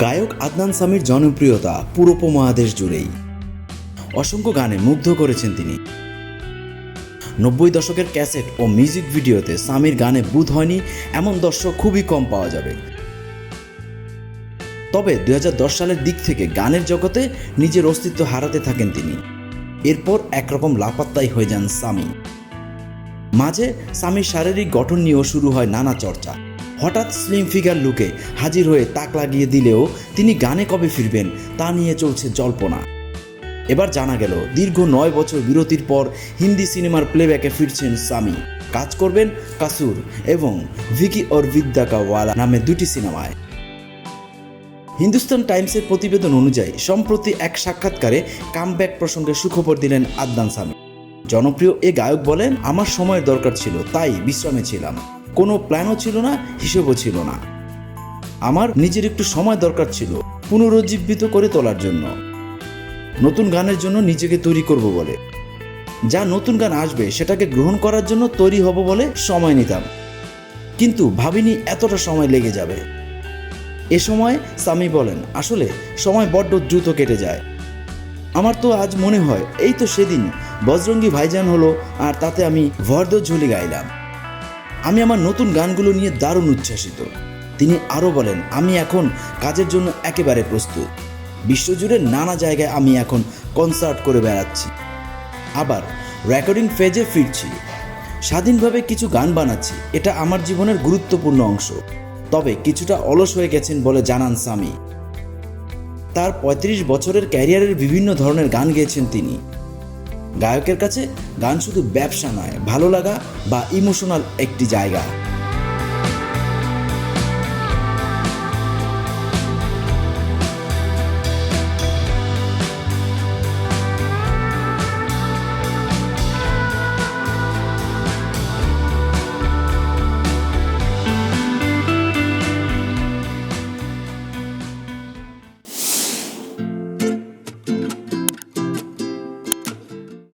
গায়ক আদনান সামির জনপ্রিয়তা পুরো উপমহাদেশ জুড়েই। অসংখ্য গানে মুগ্ধ করেছেন তিনি। নব্বই দশকের ক্যাসেট ও মিউজিক ভিডিওতে সামির গানে বুধ হয়নি, এমন দর্শক খুবই কম পাওয়া যাবে। তবে দুই সালের দিক থেকে গানের জগতে নিজের অস্তিত্ব হারাতে থাকেন তিনি। এরপর একরকম লাপাত্তাই হয়ে যান সামি। মাঝে স্বামীর শারীরিক গঠন নিয়েও শুরু হয় নানা চর্চা। হঠাৎ স্লিম ফিগার লুকে হাজির হয়ে তাক লাগিয়ে দিলেও তিনি গানে কবে ফিরবেন তা নিয়ে চলছে জল্পনা। এবার জানা গেল, দীর্ঘ নয় বছর বিরতির পর হিন্দি সিনেমার প্লেব্যাকে ফিরছেন সামি। কাজ করবেন কাসুর এবং ভিকি ওর বিদ্যা কা ওয়ালা নামে দুটি সিনেমায়। হিন্দুস্তান টাইমসের প্রতিবেদন অনুযায়ী, সম্প্রতি এক সাক্ষাৎকারে কামব্যাক প্রসঙ্গে সুখবর দিলেন আদনান সামি। জনপ্রিয় এ গায়ক বলেন, আমার সময়ের দরকার ছিল, তাই বিশ্রামে ছিলাম। কোনো প্ল্যানও ছিল না, হিসেবও ছিল না। আমার নিজের একটু সময় দরকার ছিল, পুনরুজ্জীবিত করে তোলার জন্য। নতুন গানের জন্য নিজেকে তৈরি করব বলে। যা নতুন গান আসবে, সেটাকে গ্রহণ করার জন্য তৈরি হব বলে সময় নিতাম। কিন্তু ভাবিনি এতটা সময় লেগে যাবে। এ সময় সামি বলেন, আসলে সময় বড্ড দ্রুত কেটে যায়। আমার তো আজ মনে হয়, এই তো সেদিন, বজরঙ্গি ভাইজান হলো, আর তাতে আমি ভর্দ ঝুলি গাইলাম। আমি আমার নতুন গানগুলো নিয়ে দারুণ উচ্ছ্বাসিত। তিনি আরও বলেন, আমি এখন কাজের জন্য একেবারে প্রস্তুত। বিশ্বজুড়ে নানা জায়গায় আমি এখন কনসার্ট করে বেড়াচ্ছি। আবার রেকর্ডিং ফেজে ফিরছি। স্বাধীনভাবে কিছু গান বানাচ্ছি, এটা আমার জীবনের গুরুত্বপূর্ণ অংশ। তবে কিছুটা অলস হয়ে গেছেন বলে জানান সামি তার ৩৫ বছরের ক্যারিয়ারের বিভিন্ন ধরনের গান গেয়েছেন তিনি। গায়কের কাছে গান শুধু ব্যবসা নয় ভালো লাগা বা ইমোশনাল একটি জায়গা।